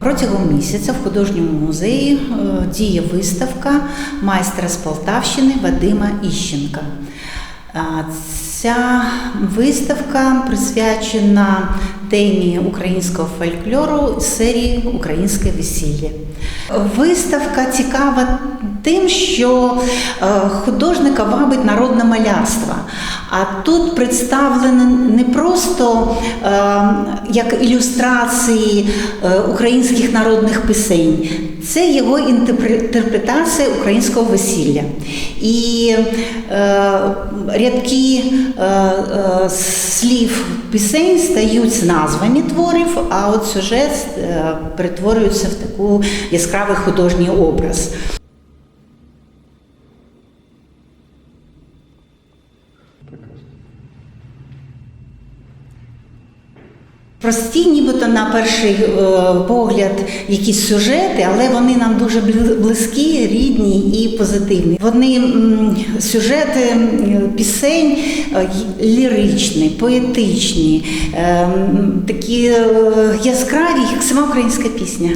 Протягом місяця в художньому музеї е, діє виставка майстра з Полтавщини Вадима Іщенка. Ця виставка присвячена темі українського фольклору серії Українське весілля. Виставка цікава тим, що е, художника вабить народне малярство. А тут представлено не просто е, як ілюстрації е, українських народних пісень, це його інтерпретація українського весілля. І е, рядки е, е, слів пісень стають з назвами творів, а от сюжет е, перетворюється в таку яскравий художній образ. Прості, нібито на перший е, погляд, якісь сюжети, але вони нам дуже бли- близькі, рідні і позитивні. Вони сюжети пісень е, ліричні, поетичні, е, такі яскраві, як сама українська пісня.